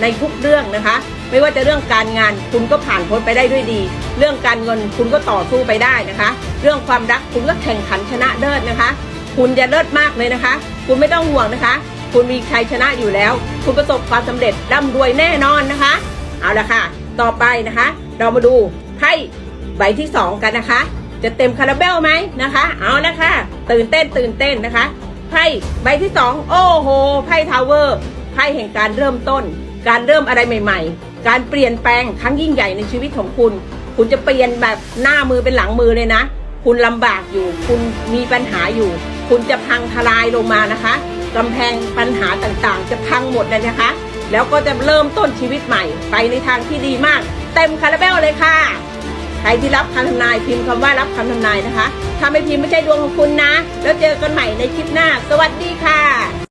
ในทุกเรื่องนะคะ ไม่ว่าจะเรื่องการงานคุณก็ผ่านพ้นไปได้ด้วยดี เรื่องการเงินคุณก็ต่อสู้ไปได้นะคะ เรื่องความรักคุณก็แข่งขันชนะเลิศนะคะ คุณจะเลิศมากเลยนะคะ คุณไม่ต้องห่วงนะคะ คุณมีชัยชนะอยู่แล้ว คุณประสบความสำเร็จร่ำรวยแน่นอนนะคะ เอาละค่ะ ต่อไปนะคะ เรามาดูไพ่ใบที่สองกันนะคะ จะเต็มคาราเบลไหมนะคะ เอาละค่ะ ตื่นเต้นตื่นเต้นนะคะไพ่ใบที่สองโอ้โหไพ่ทาวเวอร์ไพ่แห่งการเริ่มต้น การเริ่มอะไรใหม่ ๆ การเปลี่ยนแปลงครั้งยิ่งใหญ่ในชีวิตของคุณ คุณจะเปลี่ยนแบบหน้ามือเป็นหลังมือเลยนะ คุณลำบากอยู่ คุณมีปัญหาอยู่ คุณจะพังทลายลงมานะคะกำแพงปัญหาต่างๆ จะพังหมดเลยนะคะ แล้วก็จะเริ่มต้นชีวิตใหม่ ไปในทางที่ดีมาก เต็มคาราเบลเลยค่ะใครที่รับคำทำนายพิมพ์คำว่ารับคำทำนายนะคะ ถ้าไม่พิมพ์ไม่ใช่ดวงของคุณนะ แล้วเจอกันใหม่ในคลิปหน้า สวัสดีค่ะ